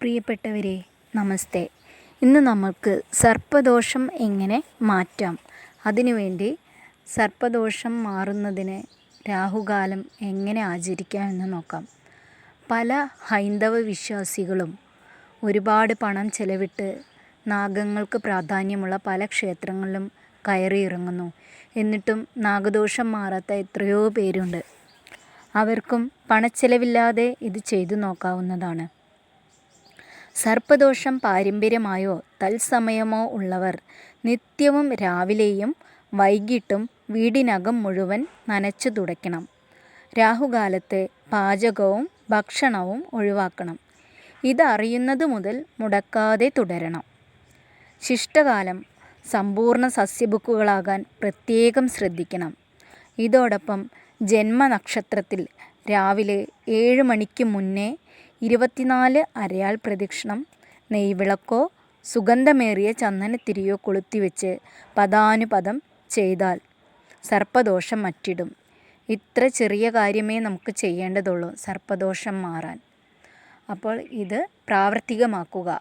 പ്രിയപ്പെട്ടവരെ നമസ്തേ. ഇന്ന് നമുക്ക് സർപ്പദോഷം എങ്ങനെ മാറ്റാം? അതിനുവേണ്ടി സർപ്പദോഷം മാറുന്നതിന് രാഹുകാലം എങ്ങനെ ആചരിക്കാം എന്ന് നോക്കാം. പല ഹൈന്ദവ വിശ്വാസികളും ഒരുപാട് പണം ചെലവിട്ട് നാഗങ്ങൾക്ക് പ്രാധാന്യമുള്ള പല ക്ഷേത്രങ്ങളിലും കയറിയിറങ്ങുന്നു. എന്നിട്ടും നാഗദോഷം മാറാത്ത എത്രയോ പേരുണ്ട്. അവർക്കും പണച്ചെലവില്ലാതെ ഇത് ചെയ്തു നോക്കാവുന്നതാണ്. സർപ്പദോഷം പാരമ്പര്യമായോ തത്സമയമോ ഉള്ളവർ നിത്യവും രാവിലെയും വൈകിട്ടും വീടിനകം മുഴുവൻ നനച്ചു തുടയ്ക്കണം. രാഹുകാലത്ത് പാചകവും ഭക്ഷണവും ഒഴിവാക്കണം. ഇതറിയുന്നത് മുതൽ മുടക്കാതെ തുടരണം. ശിഷ്ടകാലം സമ്പൂർണ സസ്യബുക്കുകളാകാൻ പ്രത്യേകം ശ്രദ്ധിക്കണം. ഇതോടൊപ്പം ജന്മനക്ഷത്രത്തിൽ രാവിലെ ഏഴ് മണിക്ക് മുന്നേ ഇരുപത്തിനാല് അരയാൽ പ്രദക്ഷിണം നെയ്വിളക്കോ സുഗന്ധമേറിയ ചന്ദനത്തിരിയോ കൊളുത്തിവെച്ച് പദാനുപദം ചെയ്താൽ സർപ്പദോഷം മറ്റിടും. ഇത്ര ചെറിയ കാര്യമേ നമുക്ക് ചെയ്യേണ്ടതുള്ളൂ സർപ്പദോഷം മാറാൻ. അപ്പോൾ ഇത് പ്രാവർത്തികമാക്കുക.